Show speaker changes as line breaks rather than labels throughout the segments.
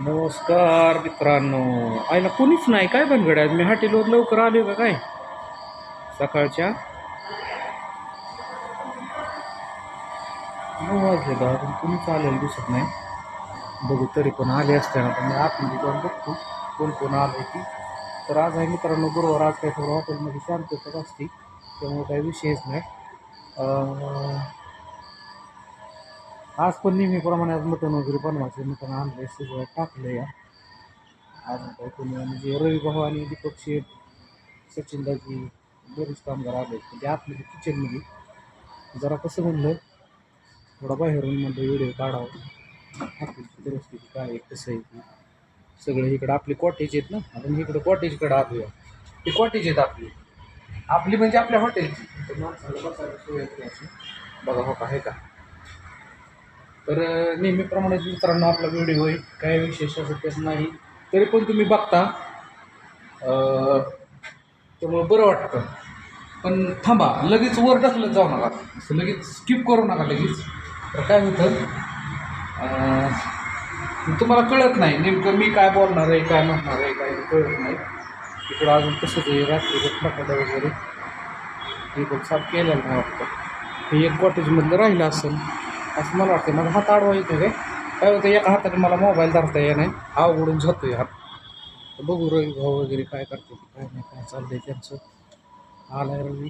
नमस्कार मित्रांनो. आईला कोणीच नाही. काय बनगड आहे मी हॉटेलवर लवकर आले का काय? सकाळच्या? नऊ वाजले का अजून कोणीच आलेलं दिसत नाही. बघू तरी पण आले असताना पण मी आतमध्ये जाऊन बघतो. कोण कोण आलं की तर आज आहे मित्रांनो बरोबर आज काय थोडं हॉटेलमध्ये शांतताच असते. त्यामुळे काही विषयच नाही. आज पण नेहमीप्रमाणे आज मटण वगैरे बनवायचं. मटण आणलं सगळं टाकलं या अजून काही कोणी म्हणजे रवी भाऊ आणि दीपक शेठ सचिनदाजी बरेच कामगार आले म्हणजे आतमध्ये किचनमध्ये जरा कसं म्हणलं थोडा बाहेरून म्हणलं व्हिडिओ काढावं. आपली परिस्थिती काय आहे कसं आहे? की सगळं इकडं आपले कॉटेज आहेत ना. आपण इकडं कॉटेजकडं आलोया. ते कॉटेज आहेत आपली. आपली म्हणजे आपल्या हॉटेलची माणसाला बसायला सोय अशी? बघा हो का आहे का? तर नेहमीप्रमाणेच मित्रांनो आपला व्हिडिओ आहे काय विशेष असं त्यात नाही तरी पण तुम्ही बघता. त्यामुळं बरं वाटतं. पण थांबा लगेच वर ढकलत जाऊ नका. असं लगेच स्किप करू नका लगेच. तर काय होतं? तुम्हाला कळत नाही नेमकं मी काय बोलणार आहे काय म्हणणार आहे काय कळत नाही. इकडं अजून कसं आहे रात्रीचं फटाकडं वगैरे. ते पण साफ केलेलं नाही वाटतं. हे एक कॉटेजमधलं राहिलं असेल. असं मला वाटतं माझा हात आडवा येतो काय काय होतं एका हाताने मला मोबाईल धरता येत नाही. अवघडून जातोय हात बघू रवी भाऊ वगैरे काय करते काय नाही काय चाललंय त्यांचं. आलाय रवी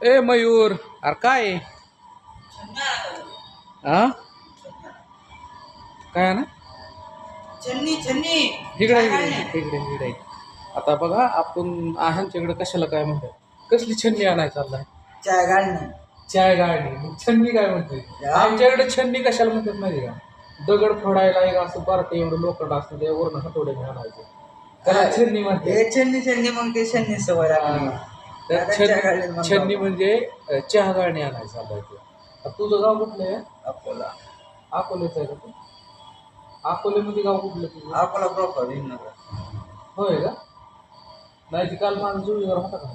ए मयूर अरे काय? हा काय आहे ना इकडे इकडे इकडे. आता बघा आपण ह्यांच्याकडे कशाला काय म्हणतात कसली छन्नी आणाय चाललाय
चाय गाळणी.
चाय गाळणी. मग छन्नी काय म्हणते आमच्याकडे छन्नी कशाला म्हणतात माहिती का? दगड फोडायला एक असं बारकं एवढं लोखंड असतं ते वरून हातोड्याने आणायचं. त्याला छन्नी म्हणते
छन्नी छन्नी मग ते छन्नी सवय लागली.
छन्नी म्हणजे चहा गाळणी आणायचं आता तुझं गाव कुठलं आहे?
अकोला.
अकोलेचं आहे का तू? अकोलेमध्ये गाव कुठलं तुझं?
अकोला प्रॉपर हिंदनगर.
होय का? नाही ती काल माझा जुळीवर होता का?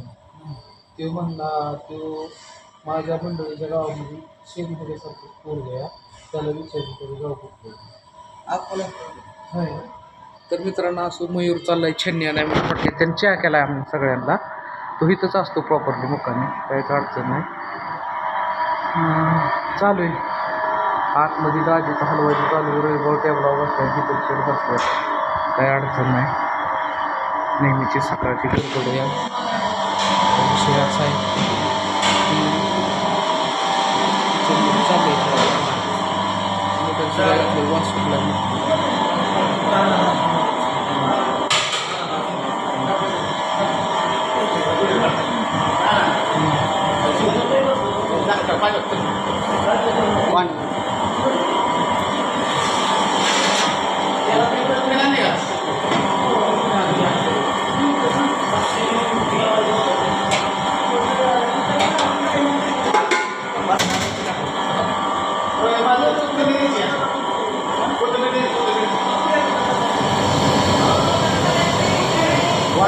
तो म्हणला तो माझ्या मंडळीच्या गावामध्ये शेणखडेसारखं पोर गया त्याला विचारलं तरी गाव कुठलं
अकोला?
होय? तर मित्रांनो असं मयूर चाललाय छन्नी नाही म्हणून म्हटले त्यांनी चहा केला आम्ही सगळ्यांना. तो इथंच असतो प्रॉपरली मुक्कामी काहीच अडचण नाही. चालू आहे. आतमध्ये दाजीचं हलवायचं चालू रविभाऊ टेबलावर बसलाय दीपक शेड बसलाय. काही अडचण नाही. नेहमीची सकाळची गडबड या विषय असा आहे की चंद्र चालू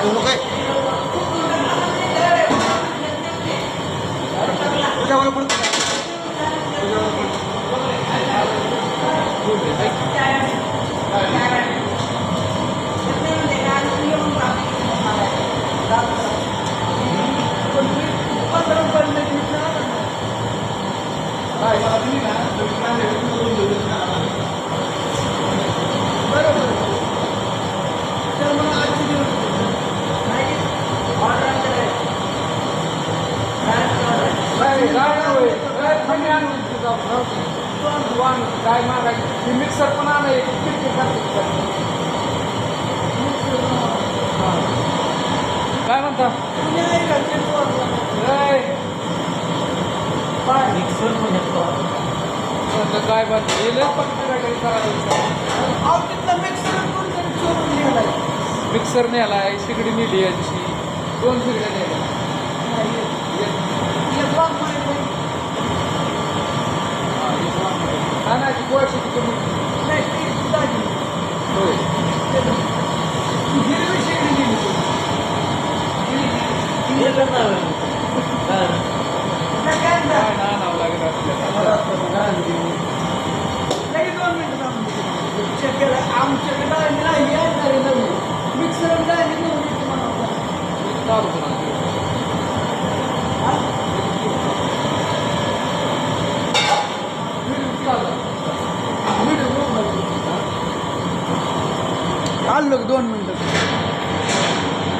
Marunong kayo. Ikaw, ano po काय मागायची मिक्सर पण आणा काय म्हणता? मिक्सर काय बनलं मिक्सर नेलाय शिगडी नेली आहे तशी दोन शिगड्या
दोन मिनिट